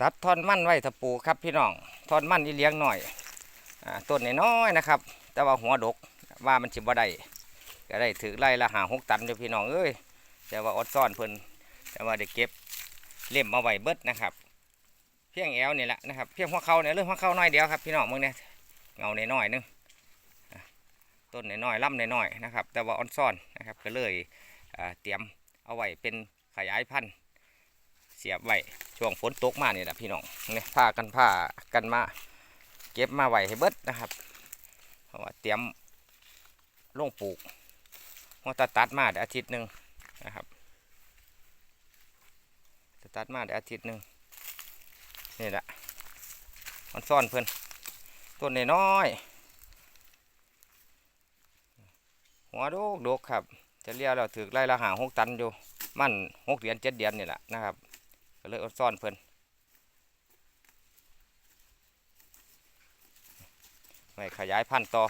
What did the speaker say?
ตัดท่อนมั่นไว้ถ้าปลูกครับพี่น้องท่อนมั่นนี่เลี้ยงหน่อยอต้นน้อยนะครับ แต่ว่าหัวดกว่ามันสิบ่ได้ก็ได้ถือไร่ละหาหกตันอยู่พี่น้องเอ้ยแต่ว่าอดซ่อนเพิ่นแต่ว่าได้เก็บเล่มเอาไว้เบิดนะครับ เพียงแอวนี่แหละนะครับเพียงหัวเขาเนี่ยเรื่องหัวเขาน้อยเดียวครับพี่น้องมึงเนี่ยเงาน้อยๆนึงอะต้นน้อยๆล่ำน้อยๆนะครับ แต่ว่าออนซ่อนนะครับก็เลยเตรียมเอาไว้เป็นขยายพันธุ์ เสียบไว้ช่วงฝนตกมานี่แหละพี่น้องเนี่ยพากันพากันมา เก็บมาไว้ให้เบิดนะครับเพราะว่าเตรียมลงปลูกหัวตาตัดมาได้อาทิตย์หนึ่งนะครับตาตัดมาได้อาทิตย์หนึ่งนี่แหละมันซ่อนเพิ่อนต้นน้อยหัวโดกโดกครับ จะเรียกเราถือไล่ละหาหกตันอยู่ มันหกเดือนเจ็ดเดือนนี่แหละนะครับ เลยอดซ่อนเพิ่นไว้ขยายพันธุ์ต่อ